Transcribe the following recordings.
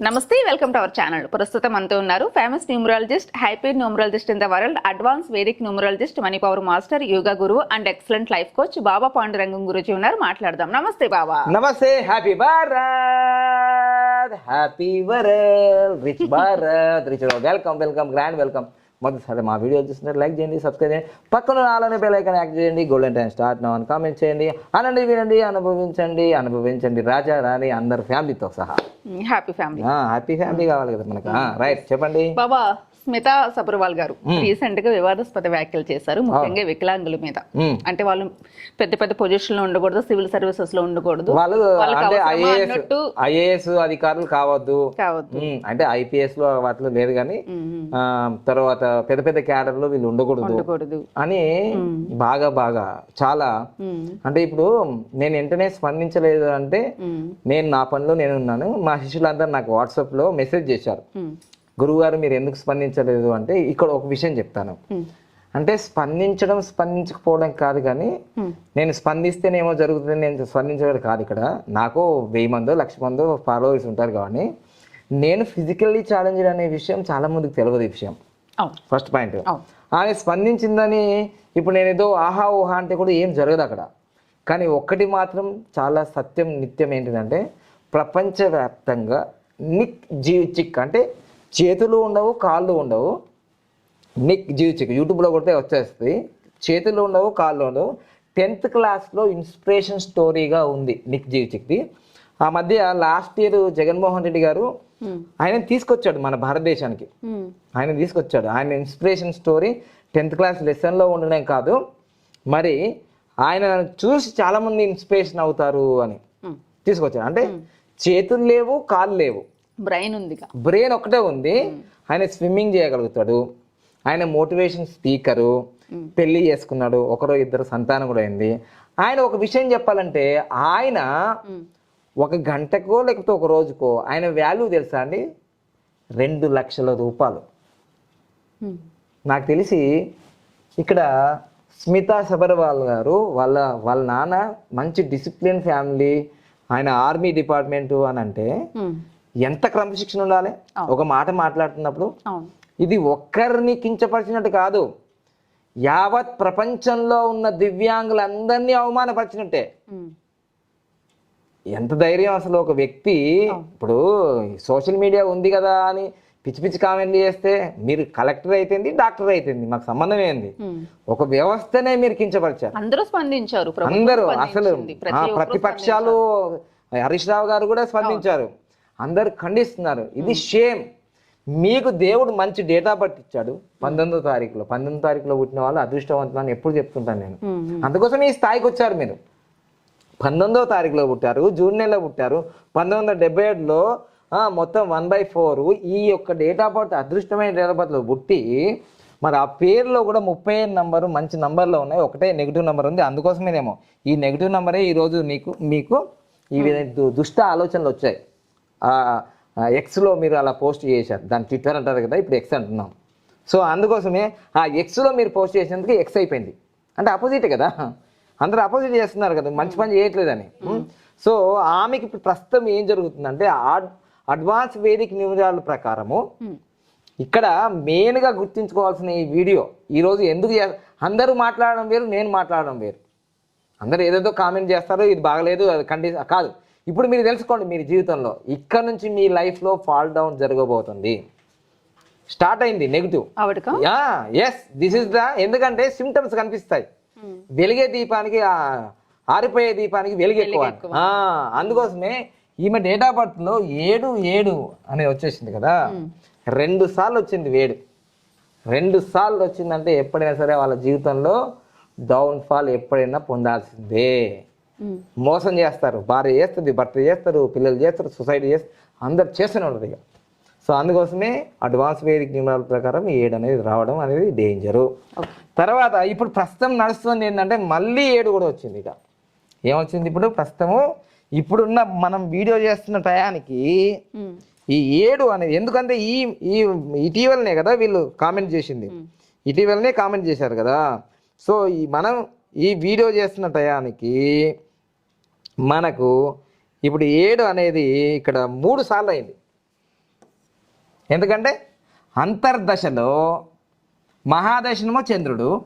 నమస్తే welcome to our channel. ప్రస్తుతం మనతో ఉన్నారు famous numerologist hyper numerologist in the world advance Vedic numerologist money power master yoga గురువు and excellent life coach Baba Pandurangam Guruji ఉన్నారు. మాట్లాడదాం. నమస్తే బాబా. నమస్తే happy Bharat happy world rich Bharat rich welcome welcome grand welcome. మొదటిసారి మా video చూస్తున్నారు like చేయండి subscribe చేయండి. పక్కన నాలోనే బెల్ ఐకాన్ యాక్ట్ చేయండి. గోల్డెన్ టైం స్టార్ట్ నో అని కామెంట్ చేయండి. అనండి వినండి అనుభవించండి అనుభవించండి. రాజా రాణి అందరు ఫ్యామిలీతో సహా. హ్యాపీ ఫ్యామిలీ హ్యాపీ ఫ్యామిలీ కావాలి కదా మనకు. రైట్ చెప్పండి. బాబా స్మితా సబర్వాల్ గారు రీసెంట్గా వివాదాస్పద వ్యాఖ్యలు చేశారు ముఖ్యంగా వికలాంగుల మీద. అంటే వాళ్ళు పెద్ద పెద్ద పొజిషన్లో ఉండకూడదు సివిల్ సర్వీసెస్లో ఉండకూడదు. వాళ్ళు ఐఏఎస్ అధికారులు కావద్దు. అంటే ఐపీఎస్లో వాటిలో లేదు కానీ తర్వాత పెద్ద పెద్ద క్యాడర్లో వీళ్ళు ఉండకూడదు. ఉండకూడదు. అని బాగా బాగా చాలా. అంటే ఇప్పుడు నేను వెంటనే స్పందించలేదు అంటే. నేను నా పనిలో నేను ఉన్నాను. మా శిష్యులందరూ నాకు వాట్సాప్లో మెసేజ్ చేశారు. గురువుగారు మీరు ఎందుకు స్పందించలేదు అంటే ఇక్కడ ఒక విషయం చెప్తాను. అంటే స్పందించడం స్పందించకపోవడం కాదు కానీ. నేను స్పందిస్తేనేమో జరుగుతుంది నేను స్పందించడం కాదు ఇక్కడ. నాకు వెయ్యి మందో లక్ష మందో ఫాలోవర్స్ ఉంటారు కాబట్టి నేను ఫిజికల్లీ ఛాలెంజ్డ్ అనే విషయం చాలా మందికి తెలియదు ఈ విషయం. First point. ఆమె స్పందించిందని ఇప్పుడు నేను ఏదో ఆహా ఊహా అంటే కూడా ఏం జరగదు అక్కడ. కానీ ఒక్కటి మాత్రం చాలా సత్యం నిత్యం ఏంటిదంటే ప్రపంచవ్యాప్తంగా నిక్ జీవిచిక్ అంటే చేతులు ఉండవు కాళ్ళు ఉండవు. Nick Vujicic. యూట్యూబ్లో కొడితే వచ్చేస్తుంది. చేతులు ఉండవు కాళ్ళు ఉండవు. టెన్త్ క్లాస్లో ఇన్స్పిరేషన్ స్టోరీగా ఉంది నిక్ జీవిచిక్ది. ఆ మధ్య లాస్ట్ ఇయర్ జగన్మోహన్ రెడ్డి గారు. ఆయన తీసుకొచ్చాడు మన భారతదేశానికి. ఆయన తీసుకొచ్చాడు. ఆయన ఇన్స్పిరేషన్ స్టోరీ టెన్త్ క్లాస్ లెసన్లో ఉండడం కాదు. మరి ఆయన చూసి చాలామంది ఇన్స్పిరేషన్ అవుతారు అని. తీసుకొచ్చాడు అంటే చేతులు లేవు కాళ్ళు లేవు. బ్రెయిన్ ఉందిగా బ్రెయిన్ ఒకటే ఉంది. ఆయన స్విమ్మింగ్ చేయగలుగుతాడు. ఆయన మోటివేషన్ స్పీకరు. పెళ్ళి చేసుకున్నాడు. ఒకరో ఇద్దరు సంతానం కూడా అయింది. ఆయన ఒక విషయం చెప్పాలంటే ఆయన. ఒక గంటకో లేకపోతే ఒక రోజుకో ఆయన వాల్యూ తెలుసా అండి? రెండు లక్షల రూపాయలు. నాకు తెలిసి ఇక్కడ స్మితా సబర్వాల్ గారు వాళ్ళ వాళ్ళ నాన్న మంచి డిసిప్లిన్ ఫ్యామిలీ ఆయన ఆర్మీ డిపార్ట్మెంటు అని అంటే. ఎంత క్రమశిక్షణ ఉండాలి? ఒక మాట మాట్లాడుతున్నప్పుడు ఇది ఒక్కరిని కించపరిచినట్టు కాదు. యావత్ ప్రపంచంలో ఉన్న దివ్యాంగులందరినీ అవమానపరిచినట్టే. ఎంత ధైర్యం అసలు ఒక వ్యక్తి? ఇప్పుడు సోషల్ మీడియా ఉంది కదా అని పిచ్చి పిచ్చి కామెంట్లు చేస్తే మీరు కలెక్టర్ అయితేంది డాక్టర్ అయితేంది మాకు సంబంధం ఏంది. ఒక వ్యవస్థనే మీరు కించపరిచారు. అందరూ స్పందించారు అందరూ అసలు ప్రతిపక్షాలు హరీష్ రావు గారు కూడా స్పందించారు. అందరు ఖండిస్తున్నారు. ఇది షేమ్ మీకు దేవుడు మంచి డేటా బర్త్ ఇచ్చాడు పంతొమ్మిదో తారీఖులో. పంతొమ్మిదో తారీఖులో పుట్టిన వాళ్ళు అదృష్టవంతులు అని ఎప్పుడు చెప్తుంటాను నేను. అందుకోసం ఈ స్థాయికి వచ్చారు మీరు. పంతొమ్మిదో తారీఖులో పుట్టారు. జూన్ నెలలో పుట్టారు. పంతొమ్మిది వందల డెబ్బై ఏడులో మొత్తం వన్ బై ఫోర్ ఈ యొక్క డేట్ ఆఫ్ బర్త్ అదృష్టమైన డేట్ ఆఫ్ బర్త్లో పుట్టి మరి ఆ పేరులో కూడా ముప్పై ఐదు నంబరు మంచి నంబర్లో ఉన్నాయి. ఒకటే నెగిటివ్ నెంబర్ ఉంది. అందుకోసమేనేమో ఈ నెగిటివ్ నెంబరే ఈరోజు నీకు మీకు ఈ విధంగా దుష్ట ఆలోచనలు వచ్చాయి. ఎక్స్లో మీరు అలా పోస్ట్ చేశారు. దాని ట్విట్టర్ అంటారు కదా ఇప్పుడు ఎక్స్ అంటున్నాం. సో అందుకోసమే ఆ ఎక్స్లో మీరు పోస్ట్ చేసినందుకు ఎక్స్ అయిపోయింది. అంటే అపోజిట్ కదా. అందరూ అపోజిట్ చేస్తున్నారు కదా మంచి పని చేయట్లేదని. సో ఆమెకి ఇప్పుడు ప్రస్తుతం ఏం జరుగుతుందంటే అడ్వాన్స్ వేదిక నిమిషాల ప్రకారము. ఇక్కడ మెయిన్గా గుర్తుంచుకోవాల్సిన ఈ వీడియో ఈరోజు ఎందుకు చే- అందరూ మాట్లాడడం వేరు నేను మాట్లాడడం వేరు. అందరూ ఏదేదో కామెంట్ చేస్తారు ఇది బాగలేదు అది కండి కాదు. ఇప్పుడు మీరు తెలుసుకోండి మీ జీవితంలో. ఇక్కడ నుంచి మీ లైఫ్లో ఫాల్ డౌన్ జరగబోతుంది. స్టార్ట్ అయింది negative yes this is the ఎందుకంటే సిమ్టమ్స్ కనిపిస్తాయి. మ్మ్. వెలిగే దీపానికి ఆరిపోయే దీపానికి వెలుగు అందుకోసమే ఈమె డేట్ ఆఫ్ బర్త్లో ఏడు ఏడు అనేది వచ్చేసింది కదా. రెండు సార్లు వచ్చింది వేడు. రెండు సార్లు వచ్చిందంటే ఎప్పుడైనా సరే వాళ్ళ జీవితంలో డౌన్ ఫాల్ ఎప్పుడైనా పొందాల్సిందే. మోసం చేస్తారు భార్య చేస్తుంది భర్త చేస్తారు పిల్లలు చేస్తారు సొసైటీ చేస్తారు అందరు చేస్తూనే ఉంటుంది ఇక. సో అందుకోసమే అడ్వాన్స్ వేదిక నియమాల ప్రకారం ఏడు అనేది రావడం అనేది డేంజరు తర్వాత ఇప్పుడు ప్రస్తుతం నడుస్తుంది ఏంటంటే మళ్ళీ ఏడు కూడా వచ్చింది ఇక. ఏమొచ్చింది ఇప్పుడు? ప్రస్తుతము ఇప్పుడున్న మనం వీడియో చేస్తున్న టయానికి మ్మ్. ఈ ఏడు అనేది ఎందుకంటే ఈ ఈ ఇటీవలనే కదా వీళ్ళు కామెంట్ చేసింది. ఇటీవలనే కామెంట్ చేశారు కదా. సో ఈ మనం ఈ వీడియో చేస్తున్న టయానికి మనకు ఇప్పుడు ఏడు అనేది ఇక్కడ మూడు సార్లు అయింది. ఎందుకంటే అంతర్దశలో మహాదశనేమో చంద్రుడు.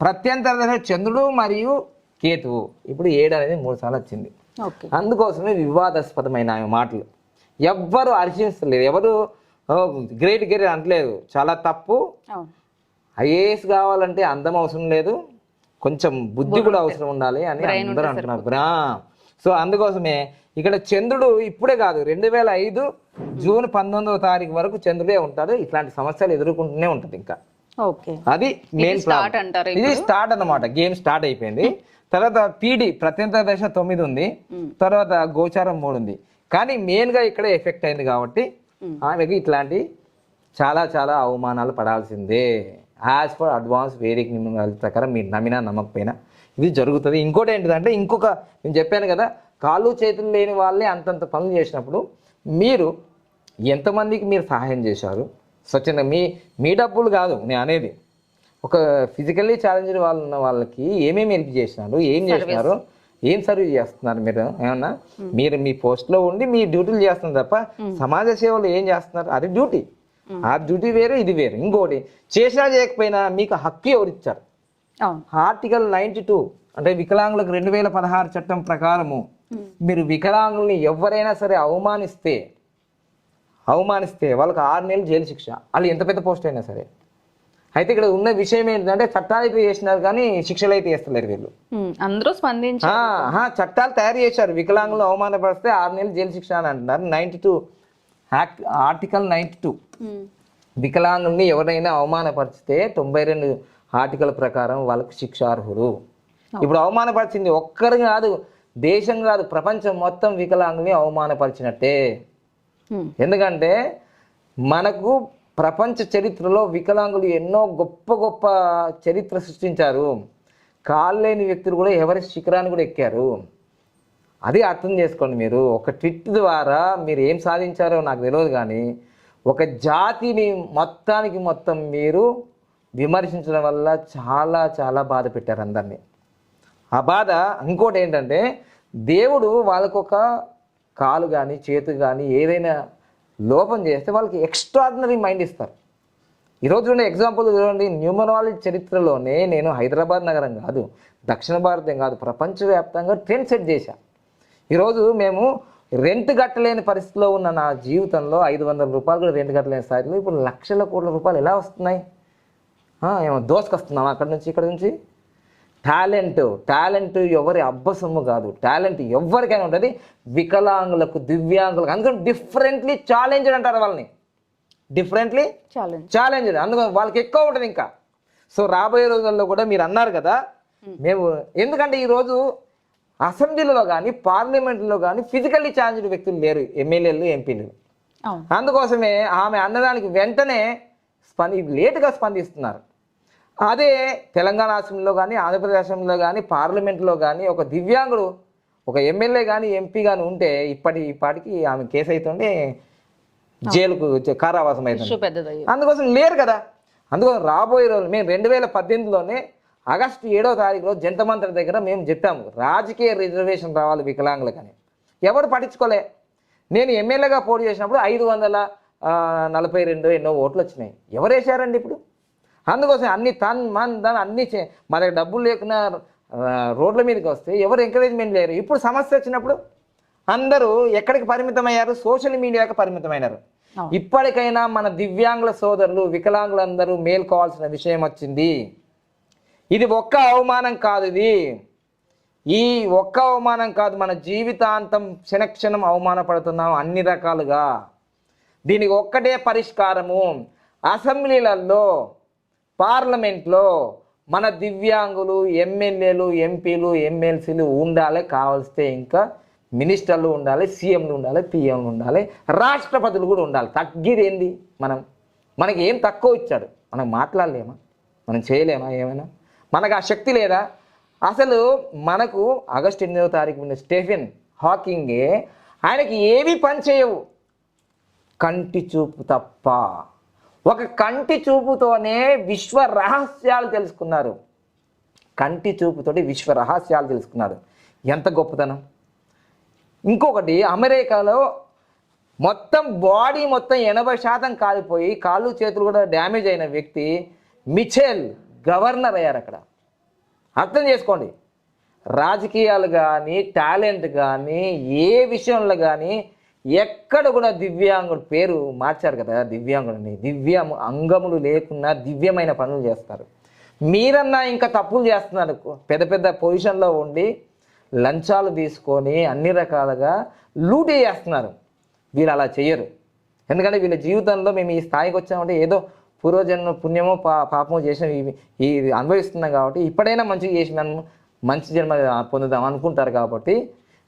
ప్రత్యంతర దశ చంద్రుడు మరియు కేతువు. ఇప్పుడు ఏడు అనేది మూడు సార్లు వచ్చింది. అందుకోసమే వివాదాస్పదమైన ఆమె మాటలు. ఎవ్వరు హర్షించలేదు. ఎవరు "ఓ, గ్రేట్ గ్రేట్ అనట్లేదు. చాలా తప్పు. ఐఏఎస్ కావాలంటే అందం అవసరం లేదు. కొంచెం బుద్ధి కూడా అవసరం ఉండాలి అని అందరూ అంటున్నారు. బ్రా సో అందుకోసమే ఇక్కడ చంద్రుడు ఇప్పుడే కాదు రెండు వేల ఐదు జూన్ పంతొమ్మిదవ తారీఖు వరకు చంద్రుడే ఉంటాడు. ఇట్లాంటి సమస్యలు ఎదుర్కొంటూనే ఉంటుంది ఇంకా. అది మెయిన్ ఇది స్టార్ట్ అన్నమాట. గేమ్ స్టార్ట్ అయిపోయింది. తర్వాత పీడి ప్రత్యంతర దశ తొమ్మిది ఉంది. తర్వాత గోచారం మూడు ఉంది. కానీ మెయిన్గా ఇక్కడ ఎఫెక్ట్ అయింది కాబట్టి ఆమెకి ఇట్లాంటి చాలా చాలా అవమానాలు పడాల్సిందే. యాజ్ ఫర్ అడ్వాన్స్ వేదిక నియమాల ప్రకారం మీరు నమ్మినా నమ్మకపోయినా ఇది జరుగుతుంది. ఇంకోటి ఏంటిదంటే ఇంకొక నేను చెప్పాను కదా కాళ్ళు చేతులు లేని వాళ్ళే అంతంత పనులు చేసినప్పుడు మీరు ఎంతమందికి మీరు సహాయం చేశారు? స్వచ్ఛంగా మీ మీ డబ్బులు కాదు నేను అనేది. ఒక ఫిజికల్లీ ఛాలెంజ్డ్ వాళ్ళు ఉన్న వాళ్ళకి ఏమేమి హెల్ప్ చేసినారు? ఏం చేసినారు? ఏం సర్వీస్ చేస్తున్నారు మీరు? ఏమన్నా? మీరు మీ పోస్ట్లో ఉండి మీ డ్యూటీలు చేస్తున్నారు తప్ప సమాజ సేవలు ఏం చేస్తున్నారు? అది డ్యూటీ ఆ డ్యూటీ వేరు ఇది వేరు. ఇంకోటి చేసినా చేయకపోయినా మీకు హక్కు ఎవరు ఇచ్చారు అవును. ఆర్టికల్ నైన్టీ టూ అంటే వికలాంగులకు రెండు వేల పదహారు చట్టం ప్రకారము మీరు వికలాంగుల్ని ఎవరైనా సరే అవమానిస్తే అవమానిస్తే వాళ్ళకి ఆరు నెలలు జైలు శిక్ష. వాళ్ళు ఎంత పెద్ద పోస్ట్ అయినా సరే. అయితే ఇక్కడ ఉన్న విషయం ఏంటంటే చట్టాలు అయితే చేసినారు కానీ శిక్షలు అయితే చేస్తలేరు వీళ్ళు. ఉమ్. అందరూ స్పందించి ఆ, ఆహా, చట్టాలు తయారు చేశారు. వికలాంగులు అవమానపరిస్తే ఆరు నెలలు జైలు శిక్ష అని అంటున్నారు. Ninety two article ninety two um. వికలాంగుల్ని ఎవరైనా అవమానపరిచితే తొంభై రెండు ఆర్టికల్ ప్రకారం వాళ్ళకు శిక్షార్హులు ఇప్పుడు అవమానపరిచింది ఒక్కరు కాదు దేశం కాదు ప్రపంచం మొత్తం వికలాంగుల్ని అవమానపరిచినట్టే. ఉమ్. ఎందుకంటే మనకు ప్రపంచ చరిత్రలో వికలాంగులు ఎన్నో గొప్ప గొప్ప చరిత్ర సృష్టించారు. కాళ్ళు లేని వ్యక్తులు కూడా ఎవరెస్ట్ శిఖరాన్ని కూడా ఎక్కారు. అది అర్థం చేసుకోండి మీరు. ఒక ట్విట్ ద్వారా మీరు ఏం సాధించారో నాకు తెలియదు కానీ ఒక జాతిని మొత్తానికి మొత్తం మీరు విమర్శించడం వల్ల చాలా చాలా బాధ పెట్టారు అందరినీ. ఆ బాధ ఇంకోటి ఏంటంటే దేవుడు వాళ్ళకొక కాలు కానీ చేతు కానీ ఏదైనా లోపం చేస్తే వాళ్ళకి ఎక్స్ట్రాడినరీ మైండ్ ఇస్తారు. ఈరోజు ఉండే ఎగ్జాంపుల్ చూడండి. న్యూమరాలజీ చరిత్రలోనే నేను హైదరాబాద్ నగరం కాదు దక్షిణ భారతం కాదు ప్రపంచవ్యాప్తంగా ట్రెండ్ సెట్ చేశాను ఈరోజు మేము రెంట్ కట్టలేని పరిస్థితిలో ఉన్న నా జీవితంలో ఐదు వందల రూపాయలు కూడా రెంట్ కట్టలేని స్థాయిలో ఇప్పుడు లక్షల కోట్ల రూపాయలు ఎలా వస్తున్నాయి? ఏమో దోసుకొస్తున్నాం అక్కడ నుంచి ఇక్కడ నుంచి? టాలెంట్ టాలెంట్ ఎవరి అబ్బసొమ్ము కాదు. టాలెంట్ ఎవరికైనా ఉంటుంది. వికలాంగులకు దివ్యాంగులకు అందుకని డిఫరెంట్లీ ఛాలెంజ్డ్ అంటారు వాళ్ళని. డిఫరెంట్లీ ఛాలెంజ్ ఛాలెంజ్ అందుకని వాళ్ళకి ఎక్కువ ఉంటుంది ఇంకా. సో రాబోయే రోజుల్లో కూడా మీరు అన్నారు కదా మేము ఎందుకంటే ఈరోజు అసెంబ్లీలో కానీ పార్లమెంట్లో కానీ ఫిజికల్లీ ఛాలెంజ్డ్ వ్యక్తులు లేరు ఎమ్మెల్యేలు ఎంపీలు. అందుకోసమే ఆమె అన్నదానికి వెంటనే స్పంది లేటుగా స్పందిస్తున్నారు. అదే తెలంగాణ అసెంబ్లీలో కానీ ఆంధ్రప్రదేశ్ అసెంబ్లీలో కానీ పార్లమెంట్లో కానీ ఒక దివ్యాంగుడు ఒక ఎమ్మెల్యే కానీ ఎంపీ కానీ ఉంటే ఇప్పటి ఇప్పటికి ఆమె కేసు అవుతుంటే జైలుకు కారావాసం అవుతుంది అందుకోసం లేరు కదా. అందుకోసం రాబోయే రోజులు మేము రెండు వేల పద్దెనిమిదిలోనే ఆగస్టు ఏడో తారీఖులో జంతమంత్రి దగ్గర మేము చెప్పాము రాజకీయ రిజర్వేషన్ రావాలి వికలాంగులకని. ఎవరు పట్టించుకోలే. నేను ఎమ్మెల్యేగా పోటీ చేసినప్పుడు ఐదు వందల నలభై రెండు ఎన్నో ఓట్లు వచ్చినాయి. ఎవరు వేశారండి ఇప్పుడు? అందుకోసం అన్ని తన్ మన్ దాని అన్ని చే- మా దగ్గర డబ్బులు లేకున్నా రోడ్ల మీదకి వస్తే ఎవరు ఎంకరేజ్మెంట్ లేరు ఇప్పుడు సమస్య వచ్చినప్పుడు అందరూ ఎక్కడికి పరిమితం అయ్యారు సోషల్ మీడియాకి పరిమితమైనారు. ఇప్పటికైనా మన దివ్యాంగుల సోదరులు వికలాంగులందరూ మేల్కోవాల్సిన విషయం వచ్చింది. ఇది ఒక్క అవమానం కాదు ఇది. ఈ ఒక్క అవమానం కాదు మన జీవితాంతం క్షణక్షణం అవమానపడుతున్నాం అన్ని రకాలుగా. దీనికి ఒక్కటే పరిష్కారము. అసెంబ్లీలలో పార్లమెంట్లో మన దివ్యాంగులు ఎమ్మెల్యేలు ఎంపీలు ఎమ్మెల్సీలు ఉండాలి కావలిస్తే ఇంకా మినిస్టర్లు ఉండాలి సీఎంలు ఉండాలి పిఎంలు ఉండాలి రాష్ట్రపతులు కూడా ఉండాలి. తగ్గేది ఏంది మనం? మనకి ఏం తక్కువ ఇచ్చాడు? మనం మాట్లాడలేమా? మనం చేయలేమా ఏమైనా? మనకు ఆ శక్తి లేదా? అసలు మనకు ఆగస్ట్ ఎనిమిదవ తారీఖు ఉన్న స్టెఫెన్ హాకింగే ఆయనకి ఏవి పని చేయవు. కంటి చూపు తప్ప. ఒక కంటి చూపుతోనే విశ్వ రహస్యాలు తెలుసుకున్నారు. కంటి చూపుతోటి విశ్వ రహస్యాలు తెలుసుకున్నారు. ఎంత గొప్పతనం. ఇంకొకటి అమెరికాలో మొత్తం బాడీ మొత్తం ఎనభై శాతం కాలిపోయి కాళ్ళు చేతులు కూడా డ్యామేజ్ అయిన వ్యక్తి మిచెల్ గవర్నర్ అయ్యారు అక్కడ. అర్థం చేసుకోండి. రాజకీయాలు కానీ టాలెంట్ కానీ ఏ విషయంలో కానీ ఎక్కడ కూడా దివ్యాంగుడు పేరు మార్చారు కదా దివ్యాంగుడిని. దివ్యం అంగములు లేకున్నా దివ్యమైన పనులు చేస్తారు. మీరన్నా ఇంకా తప్పులు చేస్తున్నారు. పెద్ద పెద్ద పొజిషన్లో ఉండి లంచాలు తీసుకొని అన్ని రకాలుగా లూటీ చేస్తున్నారు. వీళ్ళు అలా చేయరు. ఎందుకంటే వీళ్ళ జీవితంలో మేము ఈ స్థాయికి వచ్చామంటే ఏదో పూర్వజన్మ పుణ్యమో పా పాపమో చేసిన ఈ ఇది అనుభవిస్తున్నాం కాబట్టి ఇప్పుడైనా మంచిగా చేసి మనం మంచి జన్మ పొందుదాం అనుకుంటారు కాబట్టి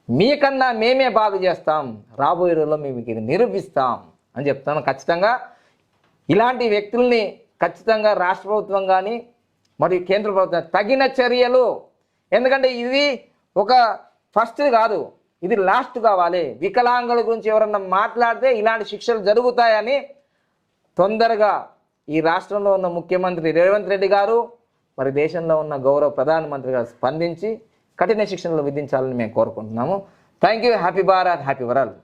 మీకన్నా మేమే బాగు చేస్తాం. రాబోయే రోజుల్లో మేము ఇది నిరూపిస్తాం అని చెప్తాను. ఖచ్చితంగా ఇలాంటి వ్యక్తుల్ని ఖచ్చితంగా రాష్ట్ర ప్రభుత్వం కానీ మరియు కేంద్ర ప్రభుత్వం తగిన చర్యలు. ఎందుకంటే ఇది ఒక ఫస్ట్ కాదు ఇది లాస్ట్ కావాలి. వికలాంగుల గురించి ఎవరన్నా మాట్లాడితే ఇలాంటి శిక్షలు జరుగుతాయని తొందరగా ఈ రాష్ట్రంలో ఉన్న ముఖ్యమంత్రి రేవంత్ రెడ్డి గారు మరి దేశంలో ఉన్న గౌరవ ప్రధానమంత్రి గారు స్పందించి కఠిన శిక్షణలు విధించాలని మేము కోరుకుంటున్నాము. Thank you happy Bharat happy world